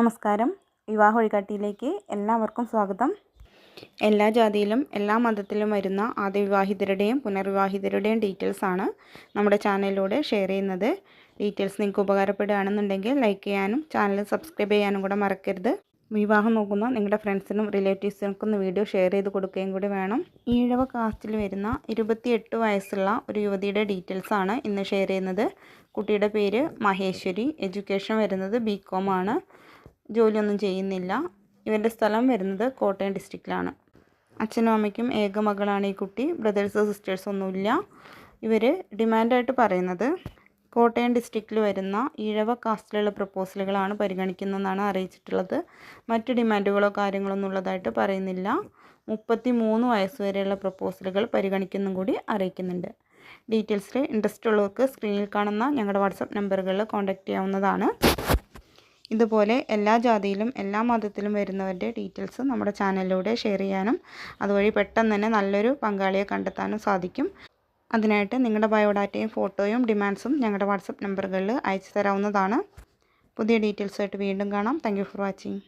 നമസ്കാരം. വിവാഹ വഴികാട്ടിയിലേക്ക് എല്ലാവർക്കും സ്വാഗതം. എല്ലാ ജാതിയിലും എല്ലാ മതത്തിലും വരുന്ന ആദ്യ വിവാഹിതരുടെയും പുനർവിവാഹിതരുടെയും ആണ് നമ്മുടെ ചാനലിലൂടെ ഷെയർ ചെയ്യുന്നത്. ഡീറ്റെയിൽസ് നിങ്ങൾക്ക് ഉപകാരപ്പെടുകയാണെന്നുണ്ടെങ്കിൽ ലൈക്ക് ചെയ്യാനും ചാനൽ സബ്സ്ക്രൈബ് ചെയ്യാനും കൂടെ മറക്കരുത്. വിവാഹം നോക്കുന്ന നിങ്ങളുടെ ഫ്രണ്ട്സിനും റിലേറ്റീവ്സിനും ഒന്ന് വീഡിയോ ഷെയർ ചെയ്ത് കൊടുക്കുകയും കൂടി വേണം. ഈഴവ കാസ്റ്റിൽ വരുന്ന ഇരുപത്തിയെട്ട് വയസ്സുള്ള ഒരു യുവതിയുടെ ഡീറ്റെയിൽസ് ആണ് ഇന്ന് ഷെയർ ചെയ്യുന്നത്. കുട്ടിയുടെ പേര് മഹേശ്വരി. എഡ്യൂക്കേഷൻ വരുന്നത് ബി ആണ്. ജോലിയൊന്നും ചെയ്യുന്നില്ല. ഇവരുടെ സ്ഥലം വരുന്നത് കോട്ടയം ഡിസ്ട്രിക്റ്റിലാണ് അച്ഛനും അമ്മയ്ക്കും ഏക മകളാണ് ഈ കുട്ടി. ബ്രദേഴ്സോ സിസ്റ്റേഴ്സോ ഒന്നുമില്ല. ഇവർ ഡിമാൻഡായിട്ട് പറയുന്നത് കോട്ടയം ഡിസ്ട്രിക്റ്റിൽ വരുന്ന ഇഴവ കാസ്റ്റിലുള്ള പ്രപ്പോസലുകളാണ് പരിഗണിക്കുന്നതെന്നാണ് അറിയിച്ചിട്ടുള്ളത്. മറ്റ് ഡിമാൻഡുകളോ കാര്യങ്ങളോ ഒന്നുള്ളതായിട്ട് പറയുന്നില്ല. മുപ്പത്തി മൂന്ന് വയസ്സ് വരെയുള്ള പ്രപ്പോസലുകൾ പരിഗണിക്കുന്നും കൂടി അറിയിക്കുന്നുണ്ട്. ഡീറ്റെയിൽസിൽ ഇൻട്രസ്റ്റ് ഉള്ളവർക്ക് സ്ക്രീനിൽ കാണുന്ന ഞങ്ങളുടെ വാട്സപ്പ് നമ്പറുകളിൽ കോൺടാക്റ്റ് ചെയ്യാവുന്നതാണ്. ഇതുപോലെ എല്ലാ ജാതിയിലും എല്ലാ മതത്തിലും വരുന്നവരുടെ ഡീറ്റെയിൽസ് നമ്മുടെ ചാനലിലൂടെ ഷെയർ ചെയ്യാനും അതുവഴി പെട്ടെന്ന് തന്നെ നല്ലൊരു പങ്കാളിയെ കണ്ടെത്താനും സാധിക്കും. അതിനായിട്ട് നിങ്ങളുടെ ബയോഡാറ്റയും ഫോട്ടോയും ഡിമാൻഡ്സും ഞങ്ങളുടെ വാട്സപ്പ് നമ്പറുകളിൽ അയച്ചു തരാവുന്നതാണ്. പുതിയ ഡീറ്റെയിൽസായിട്ട് വീണ്ടും കാണാം. Thank for watching